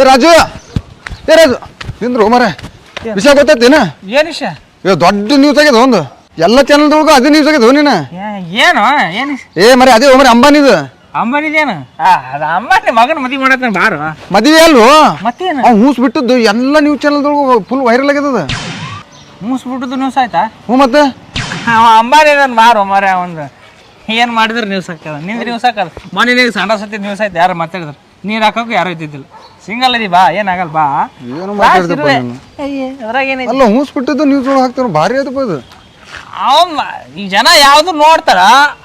ಏ ರಾಜು! ಏ ರಾಜು! ನಿಂದ್ರು ಮರ ವಿಷಯ ಗೊತ್ತೈತೇನ ಏನು? ವಿಷಯ? ಇವ್ ದೊಡ್ಡ ನ್ಯೂಸ್ ಆಗ್ಯದ ಒಂದು. ಎಲ್ಲ ಚಾನಲ್ದೊಳಗೂ ಅದೇ ನ್ಯೂಸ್ ಆಗ್ಯದ ನೀನ ಏನು? ಏನು ಏ ಮರ ಅದೇ ಮರ ಅಂಬಾನಿದು. ಅಂಬಾನಿದೇನು ಅದು ಅಂಬಾನಿ ಮಗನ ಮದುವೆ ಮಾಡತ್ತ ಬಾರು. ಮದುವೆ ಅಲ್ವೋ? ಮತ್ತೇನು? ಅವ್ ಹೂಸ್ ಬಿಟ್ಟದ್ದು ಎಲ್ಲ ನ್ಯೂಸ್ ಚಾನಲ್ದೊಳಗೂ ಫುಲ್ ವೈರಲ್ ಆಗ್ಯದ ಬಿಟ್ಟದ್ದು ನ್ಯೂಸ್ ಆಯ್ತಾ? ಹ್ಞೂ ಮತ್ತೆ? ಅವ ಅಂಬಾನಿ ಅದನ್ನ ಮಾರು ಮರ ಒಂದು. ಏನು ಮಾಡಿದ್ರೆ ನ್ಯೂಸ್ ಹಾಕದ? ನಿಂದ ನ್ಯೂಸ್ ಹಾಕದ? ಮನೆ ಸಣ್ಣ ಸತಿ ನ್ಯೂಸ್ ಆಯ್ತು ಯಾರು ಮಾತಾಡಿದ್ರು. ನೀರು ಹಾಕೋಕೆ ಯಾರು ಇದ್ದಿದ್ದಿಲ್ಲ. ಸಿಂಗಲ್ ಅದಿ ಬಾ ಏನಾಗಲ್ಲ ಬಾ. ಏನು ಮಾತಾಡ್ದಪ್ಪ. ನೀನು? ಅಲ್ಲ ಹೂಸ್ ಬಿಟ್ಟದ್ದು ನ್ಯೂಸ್ ಒಳಗೆ ಹಾಕ್ತಾರ? ಭಾರಿ ಅದಪ್ಪ ಇದು. ಅವನ್ ಈ ಜನ ಯಾವ್ದು ನೋಡ್ತಾರ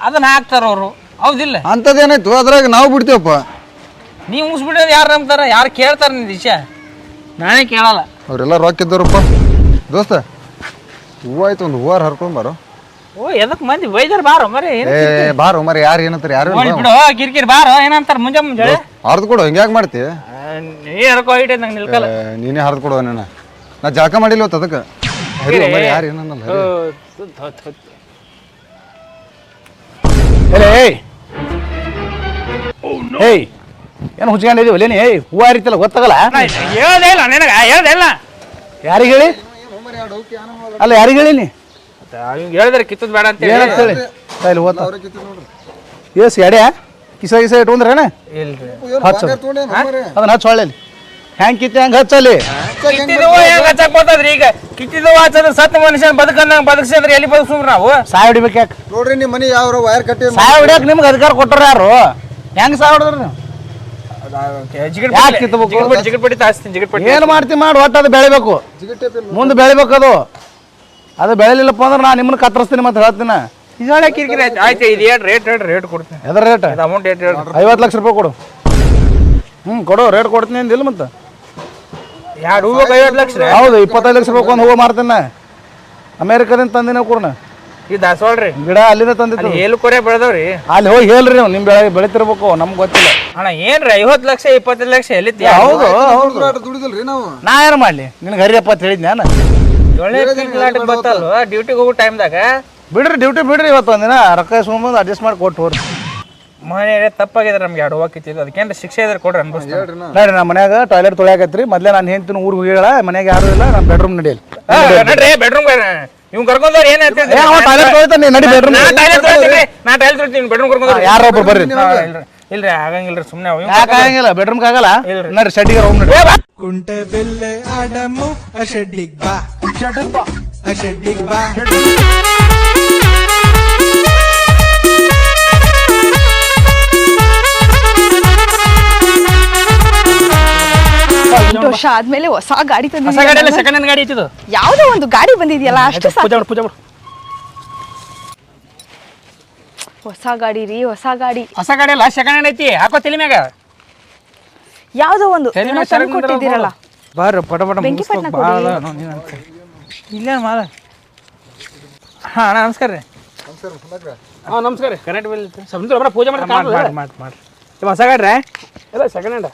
ಅದನ್ನ ಹಾಕ್ತಾರ ಅವರು. ಹೌದಿಲ್ಲ? ಅಂಥದ್ದೇನಾಯ್ತು? ಅದ್ರಾಗ ನಾವು ಬಿಡ್ತೇವಪ್ಪ. ನೀವು ಮುಗಿಸ್ಬಿಡೋದು ಯಾರು ನಂಬ್ತಾರ? ಯಾರು ಕೇಳ್ತಾರ ನಿನ್ ದಿಶಾ ನಾನೇ ಕೇಳಲ್ಲ. ಅವರೆಲ್ಲ ರೊಕ್ಕ ಇದ್ದವ್ರಪ್ಪ ದೋಸ್ತ ಹೂವ ಆಯ್ತು ಒಂದು ಹೂವಾರ ಹರ್ಕೊಂಡ್ ಬಾರೋ. ಓ ಎದಕ್ ಮಂದಿ ಬೈದಾರ ಬಾರೋ ಮರಿ ಏ ಬಾರೋ ಮರಿ ಯಾರು ಏನಂತಾರೆ ಯಾರು ಬಿಡು ಕಿರಿಕಿರಿ ಬಾರೋ ಏನಂತಾರ ಮುಂಜಾ ಮುಂಜಾನೆ? ಅರ್ಧ ಕೊಡು ಹಿಂಗ್ಯಾಕ್ ಮಾಡ್ತಿ? ನೀ ಹರ್ಕೋ ಇಟ್ಟೆ ನಂಗೆ ನಿಲ್ಕಲ್ಲ. ನೀನೇ ಹರ್ದು ಕೊಡುವ ನನ್ನ ನಾ ಜಳಕ ಮಾಡಿಲ್ಲ ಅದಕ್ಕೆ. ಯಾರು ಏನನ್ನಲ್ಲ ಹರಿ. ಎಲೆ ಏಯ್. ಏಯ್ ಏನು ಹುಚ್ಕೊಂಡಿದೀವಿ ಅಲ್ಲೇನಿ ಏಯ್ ಹೂವ ಹರಿತಲ್ಲ ಗೊತ್ತಾಗಲ್ಲ? ಹೇಳ್ದೆ ಇಲ್ಲ ನಿನಗ ಹೇಳ್ದೆ ಇಲ್ಲ. ಯಾರಿಗೆ ಹೇಳಿ? ಅಲ್ಲ ಯಾರಿಗೆ ಹೇಳಿನಿ ಹೇಳಿದ್ರೆ ಕಿತ್ತದ್ ಬೇಡ ಅಂತ ಏನಂತ ಹೇಳಿ? ಓದ್ತ ಎಸ್ ಎಡ್ಯಾ? ಕಿಸ ಕಿಸ ಇಟ್ಕೊಂಡ್ರೇನ ಇಲ್ರಿ. ಹಚ್ಚ. ಅದನ್ನ ಹಚ್ಚ ಹೊಳ್ಳಿ ಹೆಂಗ್ ಕಿತ್ತಿ ಹಂಗ ಹಚ್ಚಲ್ಲಿ? ಕಿತ್ತಿದ್ದು ಹೆಂಗ್ ಹಚ್ಚಕ್ ಬರ್ತದ್ರಿ ಈಗ? ಕಿತ್ತಿದ್ದು ಹಚ್ಚದ್ರ ಸತ್ತ ಮನುಷ್ಯನ ಬದುಕನ್ನ ಬದುಕ್ಸಿದ್ರೆ ಎಲ್ಲಿ ಬದುಕ್ಸುಮ್ರಿ ನಾವು? ಸಾಯ ಹಿಡಿಬೇಕು ಯಾಕೆ? ನೋಡ್ರಿ ನಿಮ್ಮ ಮನೆ ಯಾವ ವೈರ್ ಕಟ್ಟಿ ಸಾಯ ಹಿಡಿಯಕ್ ನಿಮ್ಗೆ ಅಧಿಕಾರ ಕೊಟ್ಟರು ಯಾರು? ಹೆಂಗ್ ಸಾಯ ಹೊಡೆದ್ರಿ ನೀವು? ಏನು ಮಾಡ್ತಿ ಮಾಡಿ ಒಟ್ಟು ಅದು ಬೆಳಿಬೇಕು. ಮುಂದೆ ಬೆಳಿಬೇಕು ಅದು. ಅದು ಬೆಳಿಲಿಲ್ಲಪ್ಪ ಅಂದ್ರೆ ನಾನು ನಿಮ್ಮನ್ನ ಕತ್ತರಿಸ್ತೀನಿ ಮತ್ತೆ ಹೇಳ್ತೀನಿ. ಇದಾಳೆ ಕಿರಿಕಿರಿ ಆಯ್ತು. ಆಯ್ತು ಇದು ಏಟ್ ರೇಟ್ ರೇಟ್ ರೇಟ್ ಕೊಡ್ತೀನಿ. ಎದ್ರ ರೇಟ್ ಇದು ಅಮೌಂಟ್ ಏಟ್ ಹೇಳಿ ಐವತ್ತು ಲಕ್ಷ ರೂಪಾಯಿ ಕೊಡು. ಹ್ಞೂ ಕೊಡು ರೇಟ್ ಕೊಡ್ತೀನಿ ಅಂದಿಲ್ಲ ಮತ್ತೆ. ಎರಡು ಹೂವು ಐವತ್ತು ಲಕ್ಷ ರೀ? ಹೌದು ಇಪ್ಪತ್ತೈದು ಲಕ್ಷ ರೂಪಾಯಿ ಒಂದು ಹೂವು ಮಾರ್ತೀನಿ ಅಮೇರಿಕದಿಂದ ತಂದಿನ ಕೂರ್ನ. ಈ ದಾಸವಾಳ್ರಿ. ಗಿಡ ಅಲ್ಲಿಂದ ತಂದಿತ್ತು ಏಳು ಕೊರೆ ಬೆಳೆದವ್ರಿ? ಅಲ್ಲಿ ಹೋಗಿ ಹೇಳ್ರಿ ನೀವು ನಿಮ್ಮ ಬೆಳೆ ಬೆಳಿತಿರ್ಬೇಕು ನಮ್ಗೆ ಗೊತ್ತಿಲ್ಲ. ಅಣ್ಣ ಏನ್ರಿ ಐವತ್ತು ಲಕ್ಷ ಇಪ್ಪತ್ತೈದು ಲಕ್ಷ ಎಲ್ಲಿದ್ದ ಹೌದು ಹೌದು. ದುಡಿದಿಲ್ರಿ ನಾವು. ನಾ ಏನು ಮಾಡಲಿ? ನಿನಗೆ ಹರಿಯಪ್ಪ ಅಂತ ಹೇಳಿದ್ದೆ ನಾನು ಒಳ್ಳೆ ಕಿಕ್ಲಾಟಕ್ಕೆ ಬತ್ತಲ್ವ? ಡ್ಯೂಟಿಗೆ ಹೋಗೋ ಟೈಮ್ದಾಗ ಬಿಡ್ರಿ ಡ್ಯೂಟಿ ಬಿಡ್ರಿ ಇವತ್ತು ಒಂದಿನ. ರೊಕ್ಕ ಸುಮ್ಮನೆ ಅಡ್ಜಸ್ಟ್ ಮಾಡಿ ಕೊಟ್ಟು ಹೋರಿ. ಮನೆ ತಪ್ಪಾಗಿದ್ರೆ ನಮ್ಗೆ ಎರಡು ಹೂವು ಅದಕ್ಕೇನ್ರ ಶಿಕ್ಷೆ ಇದ್ರೆ ಕೊಡ್ರಿ ಅನ್ಭವಿಸ್ತೀನಿ. ನೋಡ್ರಿ ನಮ್ಮ ಮನ್ಯಾಗ ಟಾಯ್ಲೆಟ್ ತೊಳ್ಯಾಕತ್ರಿ. ಮೊದ್ಲೇ ನಾನು ಹೆಂಡ್ತಿನ ಊರಿಗೆ ಹೋಗ್ಯಾಳ ಮನ್ಯಾಗ ಯಾರು ಇಲ್ಲ ನಾನು ಬೆಡ್ರೂಮ್ ನಡಿಯಲಿ ನಡ್ರಿ ಬೆಡ್ರೂಮ್ ಇವ್ ಕರ್ಕೊಂಡವ್ರು ಏನ್ ಹೇಳ್ತೀನಿ ಏ ಅವ ಟಾಯ್ಲೆಟ್ ತೊಳಿತಾನೆ ನಡಿ ಬೆಡ್ರೂಮ್ ನಾ ಟಾಯ್ಲೆಟ್ ತೊಳಿತೀನಿ ನಾ ಟಾಯ್ಲೆಟ್ ತೊಳಿತೀನಿ ಬೆಡ್ರೂಮ್ ಕರ್ಕೊಂಡವ್ರು ಯಾರೋ ಒಬ್ರು ಬರ್ರಿ. ಇಲ್ರಿ ಆಗಂಗಿಲ್ರಿ ಸುಮ್ಮನೆ ಯಾಕೆ ಆಗಂಗಿಲ್ಲ ಬೆಡ್ರೂಮ್ಗೆ ಆಗಲ್ಲ. ನಡ್ರಿ ಶೆಡ್ಡಿಗೆ ಹೋಗಿ ನಡ್ರಿ. ಕುಂಟೆ ಬೆಲ್ಲೆ ಅಡಮು ಅಷಡ್ಡಿಗ್ ಬಾ. ಬಾ ಎಂಟು ವರ್ಷ ಆದ್ಮೇಲೆ ಹೊಸ ಗಾಡಿ ಹೊಸ ಗಾಡಿ ಅಲ್ಲ ಸೆಕೆಂಡ್ ಹ್ಯಾಂಡ್ ಗಾಡಿ ಇತ್ತು ಯಾವ್ದೋ ಒಂದು ಗಾಡಿ ಬಂದಿದೆಯಲ್ಲ ಅಷ್ಟು ಸಾಕು ಪೂಜಾ ಮಾಡು ಪೂಜಾ ಮಾಡು. ಹೊಸ ಗಾಡಿ ರೀ ಹೊಸ ಗಾಡಿ. ಹೊಸ ಗಾಡಿ ಅಲ್ಲ ಸೆಕೆಂಡ್ ಹ್ಯಾಂಡ್ ಐತಿ ಹಾಕೋ ತಲೆ ಮ್ಯಾಗ. ಯಾವುದೋ ಒಂದು ತಲೆ ಏನೋ ತಂದು ಕೊಟ್ಟಿದ್ದೀರಲ್ಲ. ಬಾರ ಪಟ ಪಟ ಬೆಂಕಿ ಪಟ್ನ ಇಲ್ಲೇ ಮಾಲ ಹಾಂ ಅಣ್ಣ ನಮಸ್ಕಾರ ರೀ. ಹಾಂ ನಮಸ್ಕಾರ ರೀ. ಕರೆಂಟ್ ಬಿಲ್ ಸಮುದ್ರ ಬರ ಪೂಜೆ ಮಾಡಿ ಮಾಡಿ ಮಾಡಿ ಮಾಡಿ ಹೊಸ ಗಾಡ್ರಿ? ಎಲ್ಲ ಸೆಕೆಂಡ್ ಹ್ಯಾಂಡ್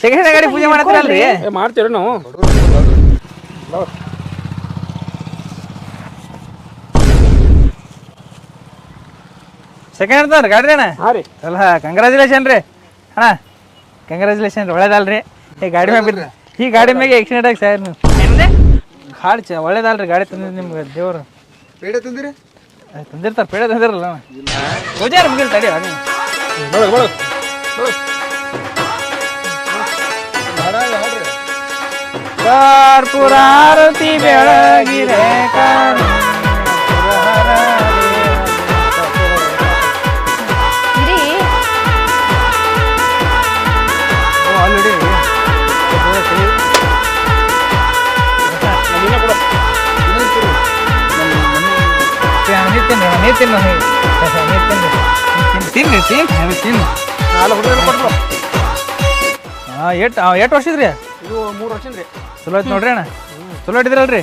ಸೆಕೆಂಡ್ ಹ್ಯಾಂಡ್ ಗಾಡಿ ಪೂಜೆ ಮಾಡತ್ತೀರಲ್ರಿ ಮಾಡ್ತೀವಿ ನಾವು. ಸೆಕೆಂಡ್ ಹ್ಯಾಂಡ್ ಗಾಡಿ ರೀ ಅಣ್ಣ. ಹಾಂ ರೀ. ಅಲ್ಲ ಕಂಗ್ರ್ಯಾಚುಲೇಷನ್ ರೀ. ಅಣ್ಣ ಕಂಗ್ರ್ಯಾಚುಲೇಷನ್ ಒಳ್ಳೇದಲ್ರಿ. ಈ ಗಾಡಿ ಮ್ಯಾಗ ಬಿಡ್ರಿ ಈ ಗಾಡಿ ಮ್ಯಾಗೆ ಆಕ್ಸಿಡೆಂಟ್ ಆಗಿ ಸರ್ ನೀವು. ಗಾಡಿ ಚ ಒಳ್ಳೇದಲ್ರಿ ಗಾಡಿ ತಂದಿದ್ದು ನಿಮ್ಗೆ ದೇವರು. ಪೇಡ ತಂದಿರಿ? ಅಹ್, ತಂದಿರ್ತಾರೆ ಪೇಡ ತಂದಿರಲ್ಲ ಪೂಜೆ ಮುಗಿಲ್ ತಡಿ ಹಾಗೆ ನೋಡು ನೋಡು ಕರ್ಪೂರಾರತಿ ಬೆಳಗಿರೆ ಇರಿ ತಿನ್ನಿ ತಿನ್ನಿ ತಿನ್ನಿ ಹಾಂ ಎಷ್ಟು ಎಷ್ಟು ವರ್ಷ ಇದ್ರಿ? ಇದು ಮೂರು ವರ್ಷ ರೀ ಚಲೋ ಐತೆ ನೋಡ್ರಿ ಅಣ್ಣ. ಚಲೋ ಇಟ್ಟಿದ್ರಲ್ರಿ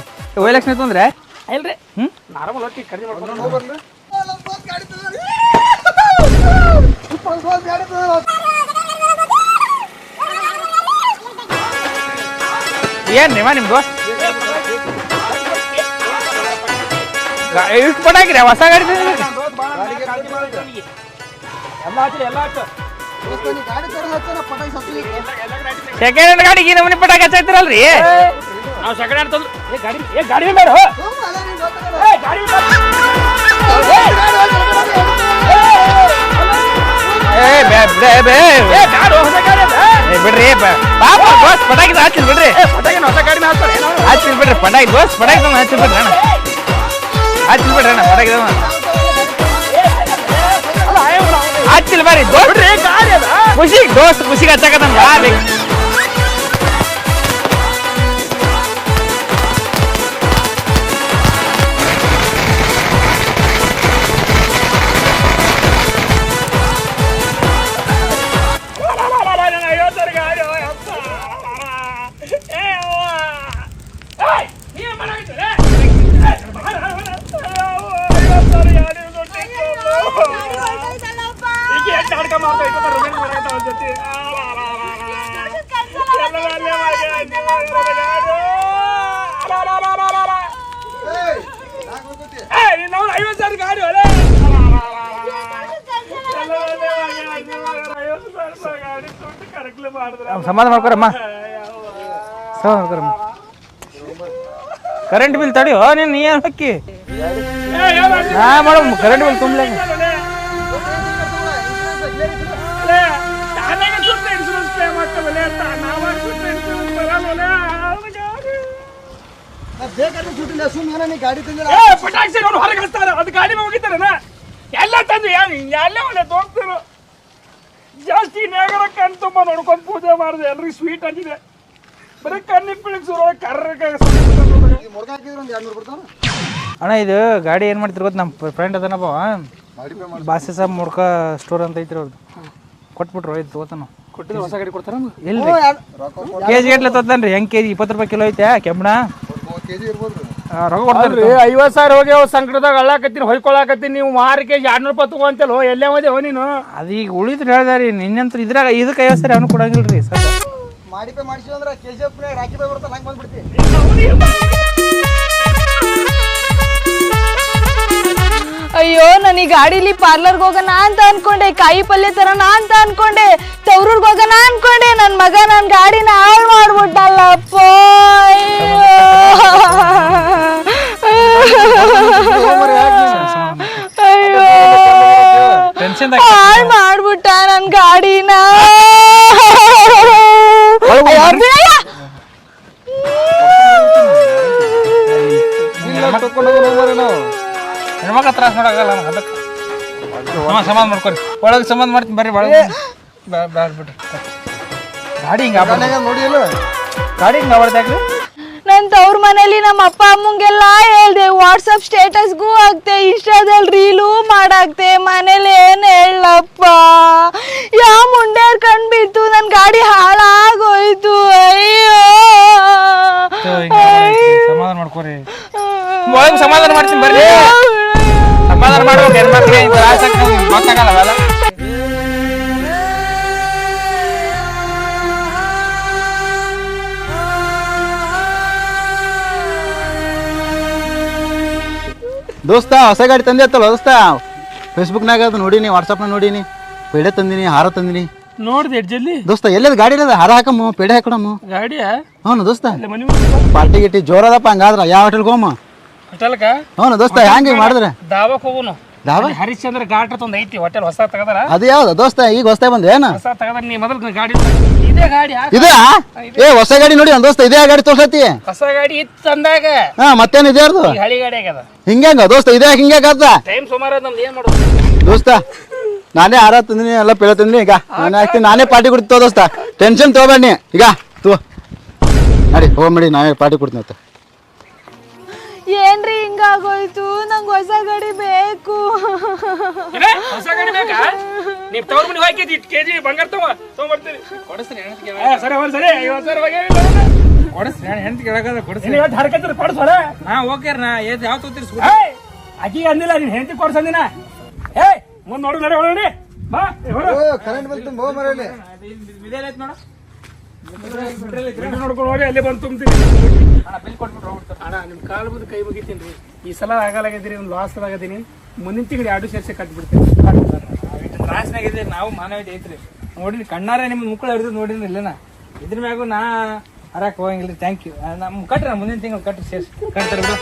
ಲಕ್ಷ ತಂದ್ರೆ? ಇಲ್ರಿ. ಹ್ಞೂ ನಾರ್ಮಲ್ ಒಟ್ಟಿ ಕಡಿಮೆ ಮಾಡ್ಕೊಂಡು ಏನು ನಿಮ್ಮ ನಿಮ್ದು? ಇಷ್ಟು ಪಟಾಕಿರಿ ಹೊಸ ಗಾಡಿ ಹಚ್ಚಿ ಹಚ್ಚು ಸೆಕೆಂಡ್ ಹ್ಯಾಂಡ್ ಗಾಡಿಗೆ ಈ ನಮೂನಿ ಪಟಾಕಿ ಹಚ್ಚಾಯ್ತಿರಲ್ರಿ? ನಾವು ಸೆಕೆಂಡ್ ಹ್ಯಾಂಡ್ ತಂದು ಏ ಗಾಡಿ ಏ ಗಾಡಿ ಬೇಡ ಏ ಗಾಡಿ ಬೇಡ ಏ ಬೇ ಬೇ ಬೇ. ಏ ಗಾಡಿ ಹೊಸ ಗಾಡಿ ಅದ ಏ ಬಿಡ್ರಿ ಬ- ಪಾಪ ದೋಸ್ತ್ ಪಟಾಕಿ ಹಚ್ಚಿಲ್ ಬಿಡ್ರಿ. ಪಟಾಕಿನ ಹೊಸ ಗಾಡಿನ ಹಾಕ್ತಾರೆ. ಏನೋ ಹಚ್ಚಿಲ್ ಬಿಡ್ರಿ ಪಟಾಕಿ ದೋಸ್ತ್ ಪಟಾಕಿ ತಂದು ಹಚ್ಚಿಲ್ ಬಿಡ್ರಿ ಅಣ್ಣ. ಹಚ್ಚಿಲ್ ಬಿಡ್ರಿ ಅಣ್ಣ ತಂದು ಹಚ್ಚಿಲ್ ಬರ್ರಿ ಅದ. ಖುಷಿ ದೋಸ್ತ್ ಖುಷಿಗೆ ಹಚ್ಚಕತ್ತ ಮಾಡಿ ಆಯ್ತು, ಇವಾಗ ಗಾಡಿ. ಆ, ಆ, ಆ, ಆ, ಆ, ಆ. ಏಯ್, ನೀನ್ ಅವ್ನ್ ಹಕ್ಕಿ ಹಾ ಮೇಡಮ್ ಕರೆಂಟ್ ಬಿಲ್ ಅಲ್ಲೇ ಇವಾಗ ಐವತ್ತು ಸಾವಿರ ಗಾಡಿ ಏನು ಹಕ್ಕಿ ನಾ ಮಾಡೋ ಕರೆಂಟ್ ಬಿಲ್ ತುಂಬಲಾಗ ಎಲ್ಲ ತಂದು ಎಲ್ಲೇ ಒಳ್ಳೆ ತೋರ್ತಿರು ಜಾಸ್ತಿ ನೇಗರ ಕಣ್ ತುಂಬ ನೋಡ್ಕೊಂಡು ಪೂಜೆ ಮಾಡಿದೆ ಎಲ್ರಿಗೂ ಸ್ವೀಟ್ ಅಂತಿದೆ ಬರೀ ಕಣ್ಣಿ ಪಿಳಿಸು ಕರ್ರಗೆ ಅಣ್ಣ ಇದು ಗಾಡಿ ಏನು ಮಾಡ್ತಿರ್ ಗೊತ್ತು ನಮ್ಮ ಫ್ರೆಂಡ್ ಅದನಪ್ಪ ಬಾಸಿ ಸಾಬ್ ಮುಡ್ಕ ಸ್ಟೋರ್ ಅಂತ ಐತ್ರಿ ಅವ್ರದ್ದು ಕೊಟ್ಬಿಟ್ರು ಇದು ತಗೋತಾನ. ಕೊಟ್ಟಿದ್ರೆ ಹೊಸ ಗಾಡಿ ಕೊಡ್ತಾರ ಎಲ್ಲಿ ಕೆ ಜಿ ಗಟ್ಲೆ ತೋತನ್ರಿ ಹೆಂಗೆ ಕೆ ಜಿ ಇಪ್ಪತ್ತು ರೂಪಾಯಿ ಕಿಲೋ ಐತೆ ಕೆಮ್ಮಣ ಐವತ್ತು ಸಾವಿರ ಹೋಗಿ ಸಂಕಟದಾಗ ಅಳ್ಳಾಕತ್ತೀನಿ ಹೊಯ್ಕೊಳಕತ್ತೀನಿ ನೀವು ಮಾರಿಕೆ ಎರಡ್ನೂರು ರೂಪಾಯಿ ತಗೊಂತಲ್ಲ ಎಲ್ಲೇ ಹೋದೆ ನೀನು? ಅದು ಈಗ ಉಳಿದ್ರೆ ಹೇಳ್ದಾರಿ ನಿನ್ನಂತ ಇದ್ರಾಗ ಇದಕ್ಕೆ ಐವತ್ತು ಸಾವಿರ ಅವನು ಕೊಡಂಗಿಲ್ರಿ ರೀ ಸರ್. ಮಾಡಿಪೆ ಮಾಡಿಸಿ ಅಂದ್ರೆ K G F Rocky bhai ಬರ್ತಾನೆ ಹಂಗೆ ಬಂದ್ಬಿಡ್ತಿ. ಅಯ್ಯೋ ನನಗೆ ಗಾಡಿಲಿ ಪಾರ್ಲರ್ಗೆ ಹೋಗೋಣ ಅಂತ ಅನ್ಕೊಂಡೆ, ಕಾಯಿ ಪಲ್ಯ ತರೋಣ ಅಂತ ಅನ್ಕೊಂಡೆ, ತವ್ರೂರ್ಗೆ ಹೋಗೋಣ ಅನ್ಕೊಂಡೆ ನನ್ನ ಮಗ ನನ್ನ ಗಾಡಿನ ಹಾಳು ಮಾಡ್ಬಿಟ್ಟಲ್ಲಪ್ಪ ಅಯ್ಯೋ, ಹಾಳು ಮಾಡ್ಬಿಟ್ಟ ನನ್ನ ಗಾಡಿನ. ತಕೊಂಡು ಹೋಗೋಣ ನಾವು ಹೆಣ್ಮಕ್ಳ ತ್ರಾಸ ಮಾಡೋಕ್ಕಲ್ಲ ನಾವು ಅದಕ್ಕೆ. ಸಮ ಸಮಾನ ಮಾಡ್ಕೊರಿ. ಒಳಗೆ ಸಮಾಧಾನ ಮಾಡ್ತೀನಿ ಬರ್ರಿ ಒಳಗೆ ಬ್ಯಾಡ ಬಿಡ್ರಿ. ಗಾಡಿ ಹಿಂಗೆ ಮನ್ಯಾಗ ನೋಡಿ ಇಲ್ಲ ಗಾಡಿ ಹಿಂಗೆ ಆಡ್ದಾಗ್ರಿ ನನ್ನ ತವ್ರ ಮನೇಲಿ ನಮ್ಮ ಅಪ್ಪ ಅಮ್ಮಂಗೆಲ್ಲ ಹೇಳ್ದೆ ವಾಟ್ಸಪ್ ಸ್ಟೇಟಸ್ಗೂ ಹಾಕ್ತೆ ಇನ್ಸ್ಟಾದಲ್ಲಿ ರೀಲು ಮಾಡಾಕ್ತೆ ಮನೇಲಿ ಏನು ಹೇಳಪ್ಪ? ಯಾವ ಮುಂಡೇರ್ ಬಿತ್ತು ನನ್ನ ಗಾಡಿ ಹಾಳಾಗೋಯ್ತು ಅಯ್ಯೋ. ಸಮಾಧಾನ ಮಾಡ್ಕೊರಿ. ಒಳಗೆ ಸಮಾಧಾನ ಮಾಡ್ತೀನಿ ಬರ್ರಿ. ಸಮಾಧಾನ ಮಾಡ್ಬೇಕು ಹೆಣ್ಮಕ್ಳಿಗೆ ದೋಸ್ತ ಹೊಸ ಗಾಡಿ ತಂದೆ ಅತ್ತಲ್ಲ ದೋಸ್ತ? ಫೇಸ್ಬುಕ್ನಾಗ ಅದು ನೋಡೀನಿ ವಾಟ್ಸಪ್ನಾಗ ನೋಡೀನಿ ಪೇಡೆ ತಂದಿನಿ ಹಾರ ತಂದಿನಿ. ನೋಡ್ದೆ ಜಲ್ದಿ? ದೋಸ್ತ ಎಲ್ಲದ ಗಾಡಿ ಇಲ್ಲದ ಹಾರ ಹಾಕಮ್ಮ ಪೇಡೆ ಹಾಕೊಡಮ್ಮ. ಗಾಡಿಯ? ಹ್ಞೂ ದೋಸ್ತ. ಪಾರ್ಟಿ ಗಿಟ್ಟಿ ಜೋರದಪ್ಪ ಹಂಗಾದ್ರ ಯಾವ ಹೋಟೆಲ್ಗೆ ಹೋಗಮ್ಮ? ಹೋಟೆಲ್ಕ ಹ್ಞೂ ದೋಸ್ತ ಹ್ಯಾಂಗ ಮಾಡಿದ್ರೆ? ದಾವಕ್ ಹೋಗುನು. ದಾವ? ಹರಿಶ್ಚಂದ್ರ ಘಾಟ್ ಅಂತ ಒಂದ್ ಐತಿ ಹೋಟೆಲ್ ಹೊಸ ತಗದಾರ. ಅದು ಯಾವ್ದು? ದೋಸ್ತ ಈಗ ಹೊಸ ಬಂದೆ ಏನ? ಹೊಸ ತಗದಾರ ನೀ ಮೊದಲು ಗಾಡಿ ಇದೇ ಗಾಡಿ. ಇದಾ ಏ ಹೊಸ ಗಾಡಿ ನೋಡಿ ಒಂದ್ ದೋಸ್ತ ಇದೇ ಗಾಡಿ ತೋರ್ಸತಿ ಹೊಸ ಗಾಡಿ ಇತ್ತು ಅಂದಾಗ ಹಾ ಮತ್ತೇನು ಇದೆ ಈಗ ಹಳಿ ಗಾಡಿ ಆಗ್ಯದ. ಹಿಂಗ್ಯಾಂಗ? ದೋಸ್ತ ಇದೇ ಹಿಂಗೆ ಆತ? ಟೈಮ್ ಸುಮಾರು ಅದ ನಮ್ದು ಏನ್ ಮಾಡೋದು? ದೋಸ್ತ ನಾನೇ ಆರ ತಂದಿನಿ ಎಲ್ಲ ಪೇಳ ತಂದಿನಿ ಈಗ ನಾನೇ ಹಾಕ್ತೀನಿ ನಾನೇ ಪಾರ್ಟಿ ಕೊಡ್ತೀವಿ ದೋಸ್ತ. ಟೆನ್ಷನ್ ತಗೋಬೇಡಿ ಈಗ ತೂ ನಡಿ ಹೋಗ್ಬೇಡಿ ನಾವೇ ಪಾರ್ಟಿ ಕೊಡ್ತೀನಿ ಅಂತ ಏನ್ರಿ ಹಿಂಗಾಗೋಯ್ತು? ನಂಗೆ ಹೊಸ ಗಡಿ ಬೇಕು. ಏನೇ? ಹೊಸ ಗಾಡಿ ಬೇಕಾ? ನೀವ್ ತವ್ರ ಮನೆ ಹಾಕಿದ್ ಇಟ್ ಕೆಜಿ ಬಂಗಾರ ತಗೋ ತಗೊಂಡ್ಬರ್ತೀನಿ ಕೊಡಿಸ್ರಿ ಹೆಣ್ತಿ ಏ, ಸರಿ ಸರಿ. ಐವತ್ತು ಸಾವಿರ ಇವತ್ತು ಕೊಡ್ಸೋರ ಹಾ ಓಕೆ ನಾ ಏದ್ ಯಾವ ತೋತಿರಿ ಏಯ್ ಅಕ್ಕಿ ಅಂದಿಲ್ಲ ನೀನ್ ಹೆಂಡತಿ ಕೊಡ್ಸಂದಿನ ಏಯ್ ಮುಂದ್ ನೋಡು ನಡೆ ಹೊರಡಿ ಬಾ ಏ, ಹೊರ. ಕರೆಂಟ್ ಬಿಲ್ ತುಂಬ ಮರಲ್ಲಿ ನೋಡ. ನೋಡ್ಕೊಂಡು ಹೋಗಿ ಅಲ್ಲಿ ಬಂದು ತುಂಬ್ತೀನಿ. ಅಣ್ಣ ನಿಮ್ಮ ಕಾಲು ಬಂದು ಕೈ ಮುಗಿತೀನಿ ಈ ಸಲ ಆಗಲಾಗಿದ್ದೀರಿ ಒಂದು ಲಾಸ್ ಆಗದೀನಿ. ಮುಂದಿನ ತಿಂಗಳು ಎರಡು ಸೇರ್ಸಿ ಕಟ್ಬಿಡ್ತೀನಿ. ತ್ರಾಸ್ನಾಗ ಇದ್ದೀರಿ ನಾವು ಮಾನವೀಯತೆ ಐತ್ರಿ. ನೋಡಿನಿ ಕಣ್ಣಾರೆ ನಿಮ್ಮ ಮುಕ್ಕಳು ಹಿಡಿದು ನೋಡಿನಿ ಇಲ್ಲನ? ಇದ್ರ ಮ್ಯಾಗು ನಾ ಹರಕ್ ಹೋಗಂಗಿಲ್ಲ ಥ್ಯಾಂಕ್ ಯು ನಮ್ಮ ಕಟ್ರಿ ಮುಂದಿನ ತಿಂಗಳು ಕಟ್ರಿ ಸೇರ್ಸಿ ಕಟ್ತಾರೆ ಬಿಡು.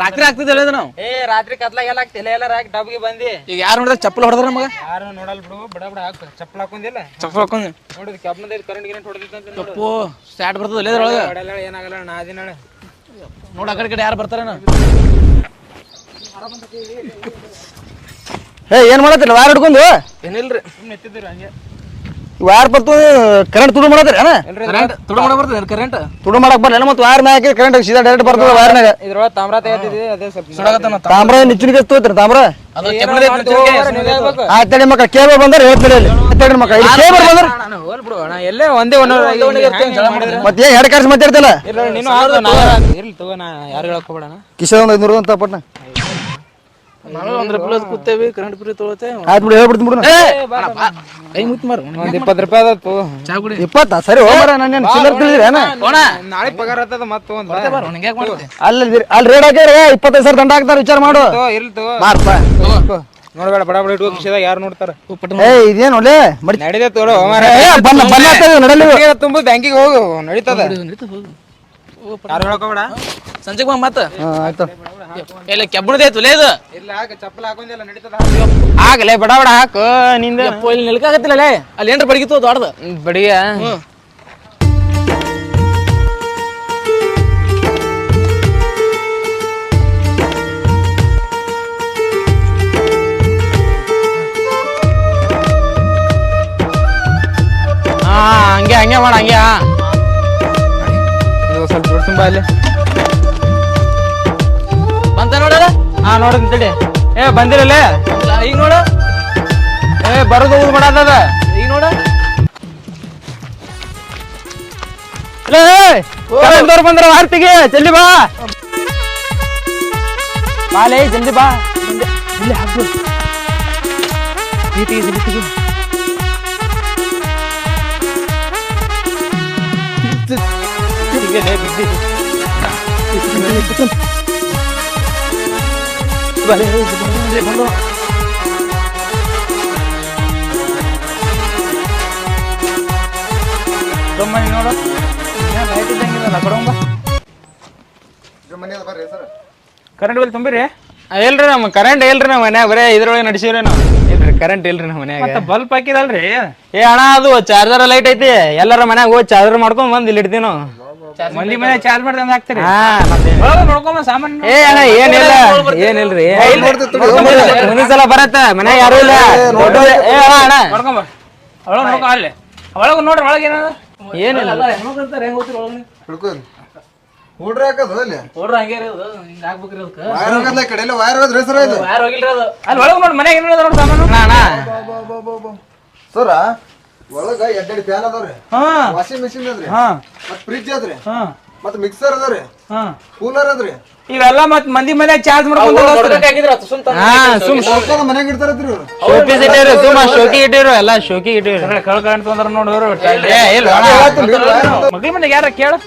ರಾತ್ರಿ ಆಗ್ತದೆ ಹೇಳಿದ ನಾವು? ಏ ರಾತ್ರಿ ಕತ್ಲಾಗ ಎಲ್ಲ ಆಗ್ತಿಲ್ಲ. ಎಲ್ಲಾರ ಹಾಕಿ ಡಬ್ಗೆ ಬಂದಿ. ಈಗ ಯಾರು ನೋಡಿದ್ರೆ ಚಪ್ಪಲ್ ಹೊಡೆದ್ರ ನಮಗ? ಯಾರು ನೋಡಲ್ ಬಿಡು ಬಡ ಬಡ ಹಾಕು. ಚಪ್ಪಲ್ ಹಾಕೊಂದಿಲ್ಲ? ಚಪ್ಪಲ್ ಹಾಕೊಂಡು ನೋಡಿದ್ ಕಬ್ಬನದ ಕರೆಂಟ್ ಗಿರೆಂಟ್ ಹೊಡೆದಿತ್ತಂತ ತಪ್ಪು ಸ್ಟಾರ್ಟ್ ಬರ್ತದ ಇಲ್ಲ ಹೊಡೆಲ್ಲ ಏನಾಗಲ್ಲ ನಾ ದಿನ ನೋಡ ಆ ಕಡೆ ಯಾರು ಕಡೆ ಯಾರು ಬರ್ತಾರೇನ ಏ ಏನ್ ಮಾಡತ್ತಿಲ್ಲ ವಾರ ಹಿಡ್ಕೊಂಡು? ಏನಿಲ್ರಿ. ಸುಮ್ಮನೆ ಎತ್ತಿದ್ರು ಹಂಗೆ? ವಾರ ಬರ್ತು ಕರೆಂಟ್ ತುಡು ಮಾಡತ್ತೀರಿ ಏನ? ಕರೆಂಟ್ ತುಡು ಮಾಡ ಬರ್ತದೆ ಕರೆಂಟ್ ತುಡು ಮಾಡಕ್ ಬರಲ್ಲ ಮತ್ತೆ ವಾರ ಮ್ಯಾಗ ಕರೆಂಟ್ ಸೀದಾ ಡೈರೆಕ್ಟ್ ಬರ್ತದ ವಾರ ಮ್ಯಾಗ ಇದರೊಳಗೆ ತಾಮ್ರ ತೆಗೆದಿದೆ ಅದೇ ಸ್ವಲ್ಪ ಸುಡಾಗತ್ತಾನ ತಾಮ್ರ? ನಿಚ್ಚಿನಿಗೆ ತೋತ್ರಿ ತಾಮ್ರ? ಅದು ಕೆಮ್ಮದೆ ಆಯ್ತಡಿ ಮಕ್ಕ ಕೇಬಲ್ ಬಂದ್ರ ಹೇಳ್ತೀರಿ ಇಲ್ಲಿ. ತಡಿ ಮಕ್ಕ ಇಲ್ಲಿ ಕೇಬಲ್ ಬಂದ್ರ ಹೋಲ್ ಬಿಡು ಅಣ್ಣ ಎಲ್ಲೇ ಒಂದೇ ಒಂದೊಂದು ಮತ್ತೆ ಎರಡು ಹೆಡ್ ಕಾರ್ಸ್ ಮಾತಾಡ್ತಿಲ್ಲ ನೀನು ಆರು ನಾನು ಇರ್ಲಿ ತಗೋ ನಾ ಯಾರು ಹೇಳಕ್ ಹೋಗಬೇಡ ಕಿಶನ್ ಒಂದ್ ಐದ್ನೂರು ಅಂತ ಪಟ್ನ ನಾವು ಒಂದ್ ಕೂತೇವಿ ಕರೆಂಟ್ ಫ್ರೀ ತೊಗೊಳತೆ ಆಯ್ತು ಬಿಡು ಹೇಳ್ಬಿಡ್ತೀನಿ ಬಿಡು. ಕೈ ಮುತ್ ಮಾರು. ಒಂದ್ ಇಪ್ಪತ್ತು ರೂಪಾಯಿ ಅದತ್ತು ಚಾ ಕುಡಿ. ಇಪ್ಪತ್ತ ಸರಿ ಹೋಗ್ಬಾರ ಚಿಲ್ಲರ್ ನಾಳೆ ಪಗಾರ ಆಗ್ತದ ಮತ್ತೆ ಒಂದ್ ಅಲ್ಲಿ ಅಲ್ಲಿ ರೇಟ್ ಇಪ್ಪತ್ತೈದು ಸಾವಿರ ದಂಡ ಹಾಕ್ತಾರೆ ವಿಚಾರ ಮಾಡು. ಮಾರ್ಪ ನೋಡ್ಬೇಡ ಬಡ ಬಡ ಇಟ್ಕೋ ಕಿಶದಾಗ ಯಾರು ನೋಡ್ತಾರ? ಏ ಇದೇನು ಒಳ್ಳೆ? ಮಡಿ ಬನ್ನ ನಡಲಿ. ತುಂಬ ಬ್ಯಾಂಕಿಗೆ ಹೋಗು ನಡೀತದ. ಯಾರು ಹೇಳಕ್ ಹೋಗ್ಬೇಡ ಸಂಜೆಗೆ ಬಾ ಮತ್ತ. ಆಯ್ತು. ಎಲ್ಲ ಕೆಬ್ಬಣದ ಇದು? ಇಲ್ಲ ಹಾಕ ಚಪ್ಪಲ್ ಹಾಕೊಂದಿಲ್ಲ ನಡೀತದ ಆಗಲೇ ಬಡ ಬಡ ಹಾಕು ನಿಂದ. ಇಲ್ಲಿ ನಿಲ್ಕಾಗತ್ತಿಲ್ಲ ಅಲ್ಲಿ ಏನ್ರ ಬಡಗಿತ್ತು ದೊಡ್ಡದು. ಬಡಿಯ ಹಾ ಹಂಗೆ ಹಂಗೆ ಮಾಡ ಹಂಗೆ ಸ್ವಲ್ಪ ಅಲ್ಲಿ. ಹಾ ನೋಡಿ ತಡಿ ಏ ಬಂದಿರಲ್ಲ? ಈಗ ನೋಡ. ಏ ಬರೋದು ಊರು ಮಾಡದ ಈಗ ನೋಡ. ಬಂದ್ರ ಆರ್ತಿಗೆ ಜಲ್ದಿ ಬಾ. ಬಾಲೇ ಜಲ್ದಿ ಬಾ. ಇಲ್ಲಿ ಜಲ್ದಿ ತೆಗಿ. ಬಂದು. ತೊಂಬನಿ ನೋಡು. ಲೈಟ್ ಕೊಡಂಬ ಕರೆಂಟ್ ಬಿಲ್ ತುಂಬಿರಿ? ಇಲ್ರಿ ನಮ್ಮ ಕರೆಂಟ್ ಇಲ್ರಿ ನಮ್ಮ ಮನ್ಯಾಗ ಬರೇ ಇದ್ರೊಳಗೆ ನಡೆಸಿವ್ರಿ ನಾವು. ಇಲ್ರಿ ಕರೆಂಟ್ ಇಲ್ರಿ ನಮ್ಮ ಮನ್ಯಾಗ. ಬಲ್ಪ್ ಹಾಕಿದಲ್ರಿ? ಏ ಅಣ್ಣ ಅದು ಚಾರ್ಜರ್ ಲೈಟ್ ಐತಿ. ಎಲ್ಲರ ಮನ್ಯಾಗ ಹೋಗಿ ಚಾರ್ಜರ್ ಮಾಡ್ಕೊಂಡ್ ಬಂದ್ ಇಲ್ಲಿ ಇಡ್ತೀವಿ ನಾವು. ಮಂದಿ ಮನೆ ಚಾರ್ಜ್ ಮಾಡ್ದಂಗ ಹಾಕ್ತೀರಿ? ನೋಡ್ಕೊಂಬ ಸಾಮಾನ್ಯ ಏ ಅಣ್ಣ ಏನಿಲ್ಲ ಏನಿಲ್ರಿ ಮುಂದಿನ ಸಲ ಬರತ್ತ ಮನೆ ಯಾರು ಇಲ್ಲ. ಏ ಅಣ್ಣ ಅಣ್ಣ. ನೋಡ್ಕೊಂಬ. ಒಳಗ್ ನೋಡ್ಕೊ ಅಲ್ಲಿ. ಒಳಗ್ ನೋಡ್ರಿ ಒಳಗೆ ಏನ ಏನಿಲ್ಲ ಹುಡ್ರಿ ಹಾಕದು ಅಲ್ಲಿ? ನೋಡ್ರ ಹಂಗೆ ಇರೋದು ಹಿಂಗ ಹಾಕ್ಬೇಕ್ರಿ ಅದಕ್ಕೆ. ವೈರ್ ಹೋಗಲ್ಲ ಈ ಕಡೆ ಎಲ್ಲ ವೈರ್ ಹೋದ್ರೆ ಹೆಸರು ಇದು ಯಾರು ಹೋಗಿಲ್ರಿ ಅದು. ಅಲ್ಲಿ ಒಳಗ ನೋಡಿ ಮನ್ಯಾಗ ಏನ್ ನೋಡಿ ಸಾಮಾನು. ಅಣ್ಣ ಸರ? ಒಳಗ ಎರಡೆರಡು ಫ್ಯಾನ್ ಅದಾವ್ರಿ. ಹಾ. ವಾಷಿಂಗ್ ಮೆಷಿನ್ ಅದ್ರಿ. ಹಾ. ಮತ್ ಫ್ರಿಜ್ ಅದ್ರಿ. ಹಾ. ಮತ್ ಮಿಕ್ಸರ್ ಅದಾವ್ರಿ. ಹಾ. ಕೂಲರ್ ಅದ್ರಿ. ಇವೆಲ್ಲ ಮತ್ ಮಂದಿ ಮನ್ಯಾಗ ಚಾರ್ಜ್ ಮಾಡ್ಕೊಂಡು ಹಾ ಸುಮ್ ಸ್ವಲ್ಪ ಮನೆಗೆ ಇಡ್ತಾರತ್ರಿ ಇವ್ರು. ಶೋಕಿ ಇಟ್ಟಿರು ಸುಮ್ಮ ಶೋಕಿ ಇಟ್ಟಿರು ಎಲ್ಲ ಶೋಕಿ ಇಟ್ಟಿರು ಕಳ್ ಕರೆಂಟ್ ತೊಂದ್ರ ನೋಡಿದ್ರು ಏ ಇಲ್ಲ ಮಗಳ ಮನೆಗೆ ಯಾರ ಕೇಳು?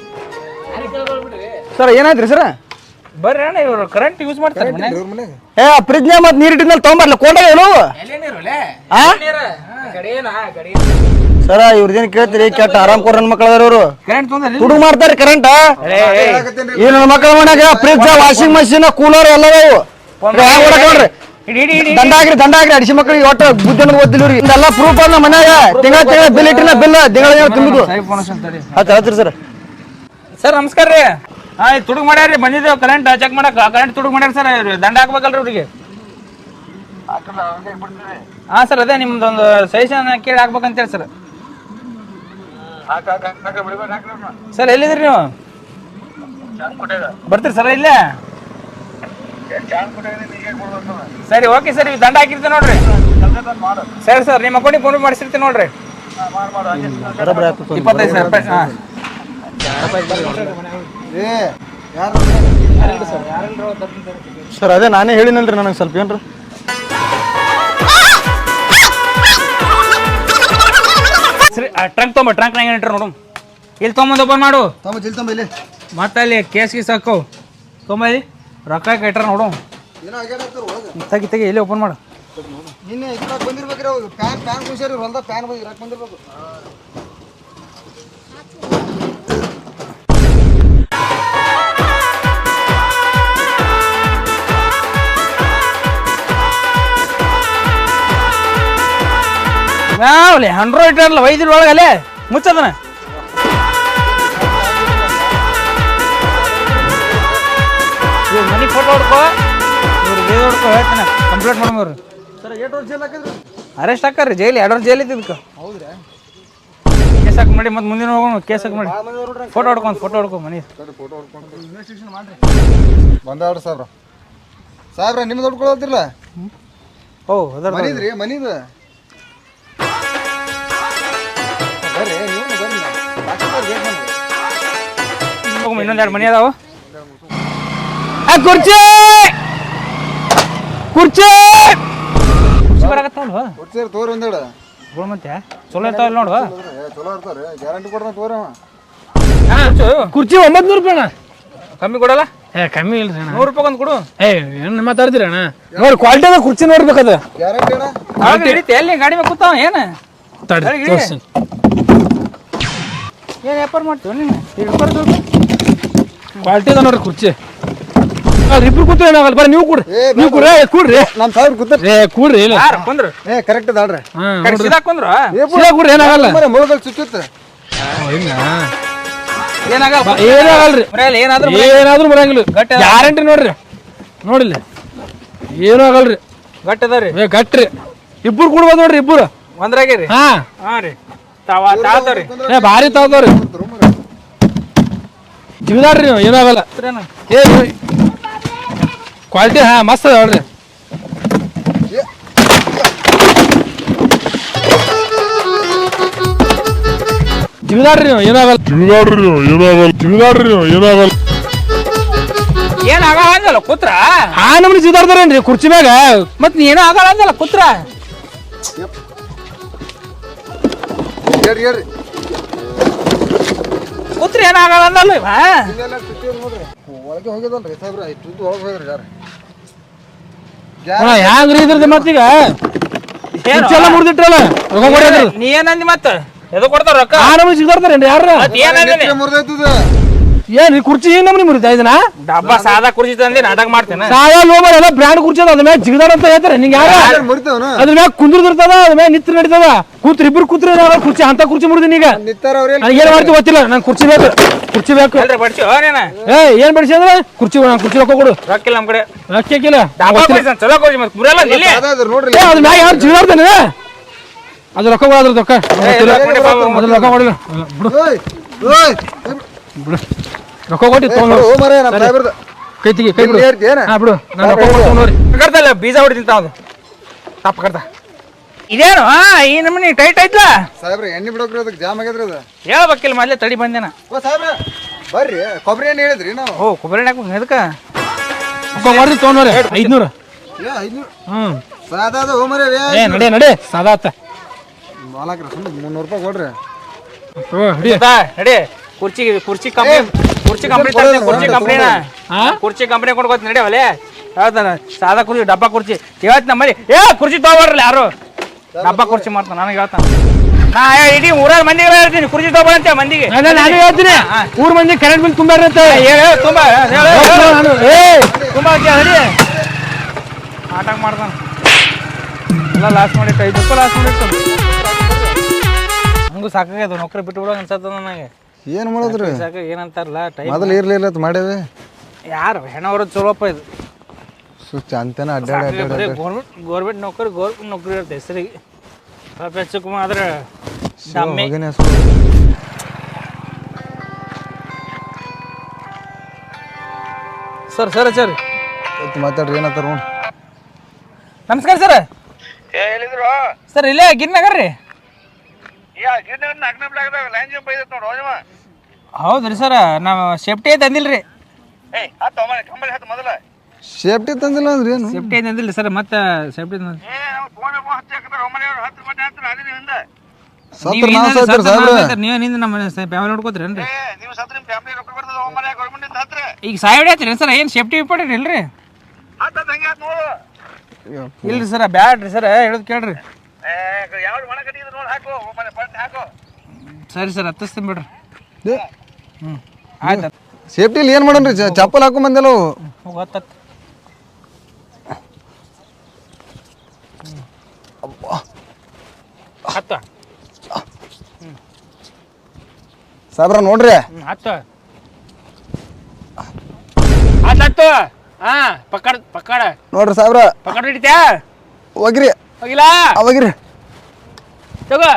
ಸರ್ ಏನಾಯ್ತ್ರಿ ಸರ್? ಬರ್ರಿ ಅಣ್ಣ ಇವ್ರು ಕರೆಂಟ್ ಯೂಸ್ ಮಾಡ್ತಾರೆ ಏ ನೀರು ಇಟ್ಟಿದ್ಮೇಲೆ ತೊಗೊಂಬರ್ಲ ಕೊಂಡಾಗ ಏನು? ಸರ ಇವ್ರದೇನ್ ಕೇಳ್ತೀರಿ? ಕೆಟ್ಟ ಆರಾಮ್ ಕೊಡ್ರ ನನ್ನ ಮಕ್ಳು ಇವರು. ಕರೆಂಟ್ ತೊಂದ್ರೆ ತುಡು ಮಾಡ್ತಾರೆ ಕರೆಂಟ್ ಈ ನನ್ನ ಮಕ್ಕಳ ಮನ್ಯಾಗ ಫ್ರಿಜ್ ವಾಷಿಂಗ್ ಮಷೀನ್ ಕೂಲರ್ ಎಲ್ಲ ನೋಡ್ರಿ ಇಡಿ ಇಡಿ ಇಡಿ. ದಂಡ ಆಗ್ರಿ ದಂಡ ಆಗ್ರಿ. ಅಡಿಸಿ ಮಕ್ಳಿಗೆ ಒಟ್ಟು ಬುದ್ಧಿ ಗೊತ್ತಿಲ್ಲ ಇವ್ರಿಗೆ. ಇದೆಲ್ಲ ಪ್ರೂಫ್ ಅಲ್ಲ ಮನ್ಯಾಗ. ತಿಂಗಳ ತಿಂಗಳ ಬಿಲ್ ಇಟ್ಟಿನ ಬಿಲ್ ತಿಂಗಳ ತುಂಬುದು ಹೇಳ್ತೀರಿ ಸರ್ ಸರ್. ನಮಸ್ಕಾರ ರೀ. ಹಾ ತುಡುಗ್ ಮಾಡ್ಯಾರ ಬಂದಿದ್ದೆ ಬಂದಿದ್ದೇವೆ ಕರೆಂಟ್ ಚೆಕ್ ಮಾಡಕ್. ಕರೆಂಟ್ ತುಡುಗ್ ಮಾಡ್ಯಾರ ಸರ್ ಇವ್ರು. ದಂಡ ಹಾಕ್ಬೇಕಲ್ರಿ ಅವ್ರಿಗೆ ಹಾ ಸರ್ ಅದೇ ನಿಮ್ದೊಂದು ಸಜೆಷನ್ ಕೇಳಿ ಹಾಕ್ಬೇಕಂತೇಳಿ ಸರ್. ಸರ್ ಎಲ್ಲಿದ್ರಿ ನೀವು? ಬರ್ತೀರಿ ಸರ್ ಇಲ್ಲೇ? ಸರಿ ಓಕೆ ಸರ್ ಇವ್ ದಂಡ ಹಾಕಿರ್ತೀನಿ ನೋಡ್ರಿ. ಸರಿ ಸರ್ ನಿಮ್ಮ ಅಕೌಂಟಿಗೆ ಫೋನ್ ಮಾಡಿಸಿರ್ತೀನಿ ನೋಡ್ರಿ. ಇಪ್ಪತ್ತೈದು ಸಾವಿರ ರೂಪಾಯಿ ಹಾಂ. ಏ ಯಾರು? ಸರ್ ಅದೇ ನಾನೇ ಹೇಳಿನಲ್ರಿ ನನಗೆ ಸ್ವಲ್ಪ ಏನ್ರಿ? ಸರಿ ಟ್ರಂಕ್ ತೊಗೊಂಬ ಟ್ರಂಕ್ ನಂಗೆ ಇಟ್ರ ನೋಡು. ಇಲ್ಲಿ ತೊಗೊಂಬಂದು ಓಪನ್ ಮಾಡು. ತಮ್ಮ ಜಿಲ್ ತಮ್ಮ ಇಲ್ಲಿ. ಮತ್ತೆ ಅಲ್ಲಿ ಕೇಸ್ ಗೀಸ್ ಹಾಕು. ತೊಗೊಂಬಲ್ಲಿ ರೊಕ್ಕ ಕಟ್ರ ನೋಡು. ತಗಿ ತಗಿ ಒಳಗೆ. ತೆಗಿ ತೆಗಿ ಎಲ್ಲಿ ಓಪನ್ ಮಾಡು. ನಿನ್ನೆ ಇದ್ರಾಗ ಬಂದಿರ್ಬೇಕ್ರಿ ಅವ್ರು. ಪ್ಯಾನ್ ಪ್ಯಾನ್ ಕುಂಸಾರಿ ಹೊಲ್ದಾಗ ಪ್ಯಾನ್ ಬಂದು ಇರಾಕ್ ಬಂದಿರ್ಬೇಕು. ಯಾವಲೆ ಹಂಡ್ರೆಡ್ ಇಟ್ಟಾರಲ್ಲ ವೈದ್ಯರ ಒಳಗೆ ಅಲ್ಲೇ ಮುಚ್ಚದನ ಇವ್ರ ಮನೆ ಫೋಟೋ ಹೊಡ್ಕೋ. ಇವ್ರು ಬೇಗ ಹೊಡ್ಕೋ ಹೇಳ್ತಾನೆ. ಕಂಪ್ಲೇಂಟ್ ಮಾಡ್ಬೋರು ಸರ್ ಏಟ್ ವರ್ಷ ಜೈಲ್ ಹಾಕಿದ್ರಿ? ಅರೆಸ್ಟ್ ಹಾಕಾರ್ರಿ ಜೈಲಿ ಎರಡು ವರ್ಷ ಜೈಲ್ ಇದ್ದಿದ್ದಕ್ಕೆ ಹೌದ್ರಾ? ಕೇಸ್ ಹಾಕಿ ಮಾಡಿ ಮತ್ತೆ ಮುಂದಿನ ಹೋಗೋಣ ಕೇಸ್ ಹಾಕಿ ಮಾಡಿ. ಫೋಟೋ ಹೊಡ್ಕೊಂಡು ಫೋಟೋ ಹೊಡ್ಕೊ ಮನಿ. ಫೋಟೋ ಹೊಡ್ಕೊಂಡು. ಇನ್ವೆಸ್ಟಿಗೇಷನ್ ಮಾಡ್ರಿ. ಬಂದಾವ್ರಿ ಸಾಬ್ರ. ಸಾಬ್ರ ನಿಮ್ದು ಹೊಡ್ಕೊಳತ್ತಿಲ್ಲ ಓ ಅದರ ಮನಿದ್ರಿ ಮನಿದು? ಇನ್ನೊಂದು ಎರಡು ಮನೆ ಅದಾವ. ಆ, ಕುರ್ಚಿ! ಕುರ್ಚಿ! ಕುರ್ಚಿ ಬರಾಕತ್ತಾವಲ್ವ ಕೊಡ್ಸೇರಿ ತೋರಿ ಒಂದೇಳು ಗೋಳ ಮತ್ತೆ? ಚಲೋ ಇರ್ತಾವಲ್ಲ ನೋಡು ಏ ಚಲೋ ಇರ್ತಾರೆ ಗ್ಯಾರಂಟಿ ಕೊಡ್ತಾನೆ ತೋರಿ ಅವ. ಕುರ್ಚಿ ಒಂಬತ್ತು ನೂರು ರೂಪಾಯಿ ಅಣ್ಣ. ಕಮ್ಮಿ ಕೊಡಲ್ಲ? ಏ ಕಮ್ಮಿ ಇಲ್ರಿ ಅಣ್ಣ. ನೂರು ರೂಪಾಯಿ ಒಂದು ಕೊಡು. ಏ ಏನು ಮಾತಾಡ್ತೀರಿ ಅಣ್ಣ? ನೋಡಿ ಕ್ವಾಲಿಟಿ ಅದ ಕುರ್ಚಿ ನೋಡ್ಬೇಕದ ಗ್ಯಾರಂಟಿ ಅಣ್ಣ. ಆಗ ಹಿಡಿತೆ ಎಲ್ಲಿ ಗಾಡಿ ಮೇಲೆ ಕೂತಾವ ಏನು? ತಡಿ. ತೋರ್ಸ್ತೀನಿ. ಏನು ವ್ಯಾಪಾರ ಮಾಡ್ತೀವಿ ನೀನು? ಕ್ವಾಲಿಟಿ ಅದ ನೋಡ್ರಿ ಕುರ್ಚಿ. ಇಬ್ರು ಕೂತ್ರಿ ಏನಾಗಲ್ಲ ಬರ್ರಿ ನೀವು ಕೂಡ್ರಿ. ಏ, ನೀವು ಕೂಡ್ರಿ ಏ, ಕೂಡ್ರಿ. ನಮ್ ಸಾವಿರ ಕೂತ ಏ ಕೂಡ್ರಿ ಇಲ್ಲ. ಯಾರು ಕುಂದ್ರು? ಏ ಕರೆಕ್ಟ್ ಅದಾಳ್ರಿ. ಹಾ ಕಡೆ ಸೀದಾ ಕುಂದ್ರು? ಸೀದಾ ಕೂಡ್ರಿ ಏನಾಗಲ್ಲ. ಮರೆ ಮುಳುಗಲ್ ಚುಚ್ಚುತ್ತೆ ಏನಾಗಲ್ಲ? ಬಾ, ಏನಾಗಲ್ರಿ? ಮರೆಯಲ್ಲಿ ಏನಾದ್ರು ಏನಾದ್ರೂ ಬರಂಗಿಲ್ಲ. ಗಟ್ಟಿ ಅದ. ಗ್ಯಾರಂಟಿ ನೋಡ್ರಿ. ನೋಡಿಲ್ಲ. ಏನೂ ಆಗಲ್ರಿ. ಗಟ್ಟಿ ಅದಾರಿ ಏ ಗಟ್ರಿ ಇಬ್ರು ಕೂಡ್ಬೋದು ನೋಡ್ರಿ ಇಬ್ರು. ಒಂದ್ರಾಗೇರಿ? ಹಾ. ಹಾಂ ರೀ. ತಾವ ತಾಳ್ತಾವ್ರಿ ಏ ಭಾರಿ ತಾವ್ದವ್ರಿ ಜಿಮ್ದಾರ್ರಿ ನೀವು ಏನಾಗಲ್ಲ. ಏ ಕ್ವಾಲಿಟಿ ಹಾ ಮಸ್ತ್ ಅದ ನೋಡ್ರಿ. ಜಿಮ್ದಾರ್ರಿ ನೀವು ಏನಾಗಲ್ಲ. ಜಿಮ್ದಾರ್ರಿ ನೀವು ಏನಾಗಲ್ಲ. ಜಿಮ್ದಾರ್ರಿ ನೀವು ಏನಾಗಲ್ಲ. ಏನ್ ಆಗಲ್ಲ ಅಂದಲ್ಲ ಕೂತ್ರ? ಆ ನಮ್ನಿ ಜಿಮ್ದಾರ್ದಾರೇನ್ರಿ ಕುರ್ಚಿ ಮ್ಯಾಗ. ಮತ್ ನೀ ಏನೋ ಆಗಲ್ಲ ಅಂದಲ್ಲ ಕುತ್ರ? ಹೇಳ್ರಿ ಹೇಳ್ರಿ ಕೂತ್ರ ಏನಾಗಲ್ಲ ಆಗಲ್ಲ ಅಂದಲ್ಲ ಇವ. ಒಳಗೆ ಹೋಗಿದಲ್ರಿ ಯಾರು. ಹ್ಯಾಂಗ್ರಿ ಇದ್ರದ್ದು ಮತ್ತೀಗ? ಕುರ್ಚಿ ಎಲ್ಲ ಮುರಿದಿಟ್ರಲ್ಲ? ರೊಕ್ಕ ಕೊಡೋದ್ರಿ ನೀ ಏನಂದಿ ಮತ್ತೆ? ಎದ ಕೊಡ್ತಾರ ರೊಕ್ಕ? ಆರಾಮ ಜಿಮ್ದಾರ್ದಾರೇನ್ರಿ ಯಾರ ಏನಂದಿ ಮುರಿದೈತದ. ಏನ್ ಈ ಕುರ್ಚಿ ಏನ್ ನಮ್ನಿ ಮುರಿತಾ ಇದನ್ನ? ಡಬ್ಬ ಸಾದಾ ಕುರ್ಚಿ ತಂದಿ ನಾಟಕ ಮಾಡ್ತೇನೆ. ಸಾದಾ ಲೋಬರ್ ಎಲ್ಲ ಬ್ರ್ಯಾಂಡ್ ಕುರ್ಚಿ ಅದ ಅದ್ರ ಮ್ಯಾಗ ಅಂತ ಹೇಳ್ತಾರೆ. ನಿಂಗೆ ಯಾರ? ಅದ್ರ ಮ್ಯಾಗ ಕುಂದ್ರದಿರ್ತದ ಅದ್ರ ಮ್ಯಾಗ ನಿತ್ರ ನಡೀತದ. ಕೂತ್ರ ಇಬ್ರು ಕೂತ್ರ ಕುರ್ಚಿ? ಅಂತ ಕುರ್ಚಿ ಮುರಿದಿನಿ ಈಗ ನಿತ್ತಾರ ಅವ್ರ ನನಗೆ ಏನ್ ಮಾಡ್ತೀವಿ ಗೊತ್ತಿಲ್ಲ ನಂಗೆ ಕುರ್ಚಿ ಬೇಕು ಕುರ್ಚಿ ಬೇಕು. ಎಲ್ರಿ ಬಡ್ಸಿ ನೀನ? ಏ ಏನ್ ಬಡಿಸಿ ಅಂದ್ರೆ ಕುರ್ಚಿ ಕುರ್ಚಿ ರೊಕ್ಕ ಕೊಡು. ರೊಕ್ಕ ಇಲ್ಲ ನಮ್ ಕಡೆ ರೊಕ್ಕಿಲ್ಲ ಚಲೋ ಕೊಡ್ಸಿ ಮತ್ ಮುರಿಯಲ್ಲ ನಿಲ್ಲಿ ನೋಡ್ರಿ. ಏ ಅದ್ರ ಮ್ಯಾಗ ಯಾರು ಜಿಗಾಡ್ತಾನೆ ಅದು ರೊಕ್ಕ ಕೊಡೋದ್ರ ಅದ್ರ ರೊಕ್ಕ. ಅದ್ರ ರೊಕ್ಕ ಕೊಡಿಲ್ಲ. ಬಿಡು ಬಿಡು ರೊಕ್ಕ ಕೊಟ್ಟು ತೊಗೊಂಡು ಓ ಮರೆ ನಮ್ಮ ಸಾಹೇಬ್ರದ ಕೈ ತೆಗಿ ಕೈ ಬಿಡು. ಏನ? ಹಾ ಬಿಡು. ನಾನು ರೊಕ್ಕ ಕೊಟ್ಟು ಬೀಜ ಹೊಡಿತಿಂತ ಅದು ತಪ್ಪ ಇದೇನೋ ಇದೇನು? ಆ, ಈ ನಮ್ಮನಿ ಟೈಟ್ ಐತ್ಲ ಸಾಹೇಬ್ರ ಎಣ್ಣೆ ಬಿಡೋಕ್ರಿ ಅದಕ್ಕೆ ಜಾಮ್ ಆಗ್ಯದ್ರಿ ಅದು. ಹೇಳ್ಬೇಕಿಲ್ಲ ಮೊದ್ಲೇ ತಡಿ ಬಂದೇನ ಓ ಸಾಹೇಬ್ರ ಬರ್ರಿ. ಕೊಬ್ಬರಿ ಎಣ್ಣೆ ಹೇಳಿದ್ರಿ ನಾವು. ಓ ಕೊಬ್ಬರಿ ಎಣ್ಣೆ ಹಾಕ್ಬೇಕು ಎದಕ್ಕ? ರೊಕ್ಕ ತೊಗೊಂಡ್ರಿ ಐದ್ನೂರು. ಏ ಐದ್ನೂರು. ಹ್ಞೂ ಸಾದಾ ಅದು ಮರೆ ಏ ನಡೆ ನಡೆ. ಸಾದಾ ಆತ ಮಾಲಕ್ರ ಸುಮ್ಮನೆ ಮುನ್ನೂರು ರೂಪಾಯಿ ಕೊಡ್ರಿ. ತಗೋ, ಹಿಡಿ? ನಡಿ. ಕುರ್ಚಿ ಕುರ್ಚಿ ಕಂಪ್ನಿ ಕುರ್ಚಿ ಕಂಪ್ನಿ ತರ್ತೀನಿ, ಕುರ್ಚಿ ಕಂಪ್ನಿನ ಹಾ? ಕುರ್ಚಿ ಕಂಪ್ನಿ ಕೊಡ್ಕೋತ ನಡಿ ಅವಲೇ ಹೇಳ್ತಾನ ಸಾದಾ ಕುರ್ಚಿ ಡಬ್ಬ ಕುರ್ಚಿ. ಹೇಳ್ತಾನೆ ಮರಿ ಏ ಕುರ್ಚಿ ತಗೋಬಾರ್ರಲ್ಲ ಯಾರು? ಡಬ್ಬ ಕುರ್ಚಿ ಮಾಡ್ತಾನೆ ನನಗೆ ಹೇಳ್ತಾನೆ. ಹಾ ಏ, ಇಡೀ ಊರಾಗ ಮಂದಿಗೆ ಹೇಳ್ತೀನಿ ಕುರ್ಚಿ ತಗೋಬಾರಂತೆ ಮಂದಿಗೆ. ನಾನು ಹೇಳ್ತೀನಿ ಊರ್ ಮಂದಿ ಕರೆಂಟ್ ಬಿಲ್ ತುಂಬ ಇರುತ್ತೆ ಏ, ತುಂಬ ತುಂಬಾ ಹೇಳು, ಮಾಡ್ತಾನ. ಎಲ್ಲ ಲಾಸ್ ಮಾಡಿತ್ತು ಐದು ರೂಪಾಯಿ ಲಾಸ್ ಮಾಡಿತ್ತು. ಹಂಗೂ ಸಾಕಾಗ್ಯದ ನೌಕರಿ ಬಿಟ್ಟು ಬಿಡೋ ಅನ್ಸತ್ತ ನನಗೆ. ಏನು ಮಾಡೋದ್ರಿ? ಸಾಕ ಏನಂತಾರಲ್ಲ ಟೈಮ್ ಮೊದಲು ಇರ್ಲಿಲ್ಲ ಅಂತ ಮಾಡೇವಿ. ಯಾರು ಹೆಣ್ಣವ್ರ ಚಲೋಪ್ಪ ಇದು. ಸುಚ್ಚ ಅಂತೇನ ಅಡ್ಡಾಡಿ ಅಡ್ಡಾಡಿ ಗೌರ್ಮೆಂಟ್ ಗೌರ್ಮೆಂಟ್ ನೌಕರಿ ಗೌರ್ಮೆಂಟ್ ನೌಕರಿ ಇರುತ್ತೆ ಹೆಸರಿಗೆ. ಸ್ವಲ್ಪ ಹೆಚ್ಚು ಕಮ್ಮಿ ಆದ್ರೆ ಡಮ್ಮಿ. ಹೋಗಿನೇ. Sir sir sir. ಆಯ್ತು ಮಾತಾಡ್ರಿ ಏನಂತಾರ ನೋಡಿ. ನಮಸ್ಕಾರ ಸರ್. ಏ ಹೇಳಿದ್ರು ಸರ್ ಇಲ್ಲೇ ಗಿರ್ನಗರ್ ರೀ ಯಾ ಗಿಡ ನಾಲ್ಕನೇ ಬ್ಲಾಕ್ದಾಗ ಲೈನ್ ಜಂಪ್ ನೋಡು ಹೋಜಮ್ಮ. ಹೌದ್ರಿ ಸರ್ ನಾವು ಸೇಫ್ಟಿ ಐತೆ ಅಂದಿಲ್ಲ ರೀ ಏಯ್ ಹತ್ತು ಒಮ್ಮೆ ಕಂಬಳಿ ಹತ್ತು ಮೊದಲ. ಸೇಫ್ಟಿ ತಂದಿಲ್ಲ ಅಂದ್ರೆ ಏನು? ಸೇಫ್ಟಿ ತಂದಿಲ್ಲ ಸರ್ ಮತ್ತೆ ಸೇಫ್ಟಿ ಏ ನಾವು ಫೋನ್ ಫೋನ್ ಹಚ್ಚಿ ಹಾಕಿದ್ರೆ ಒಮ್ಮನೆ ಹತ್ತು ಬಟ್ಟೆ ಹತ್ತಿರ ಅದೇ ಹಿಂದೆ. ಸತ್ರ ನಾವು ಸಾಯ್ತೀರಿ ಸಾಹೇಬ್ರ. ನೀವೇ ನಿಂದ ನಮ್ಮ ಫ್ಯಾಮಿಲಿ ನೋಡ್ಕೋತೀರೇನ್ರಿ ಈಗ ಸರ್ ಏನು ಸೇಫ್ಟಿ ಇಂಪಾರ್ಟೆಂಟ್ ಇಲ್ರಿ? ಇಲ್ರಿ ಸರ್ ಬ್ಯಾಡ್ರಿ ಸರ್ ಹೇಳೋದು ಕೇಳ್ರಿ. ಸರಿ ಸರ್ ಹತ್ತಿಸ್ತೀನಿ ಬಿಡ್ರಿ. ಆಯ್ತು. ಸೇಫ್ಟಿಲಿ ಏನು ಮಾಡೋಣ್ರಿ? ಚಪ್ಪಲ್ ಹಾಕೊಂಡ್ ಬಂದೆಲ್ಲ ಗೊತ್ತತ್ ಹತ್ತ. ಸಾಬ್ರ ನೋಡ್ರಿ. ಹತ್ತ. ಹಾ ಪಕ್ಕಡ ಪಕ್ಕಡ ನೋಡ್ರಿ ಸಾಬ್ರ. ಪಕ್ಕಡ ಹಿಡಿತ್ಯಾ? ಹೋಗಿರಿ. ಹೋಗಿಲ್ಲ? ಅವಾಗಿರಿ ತಗೋ.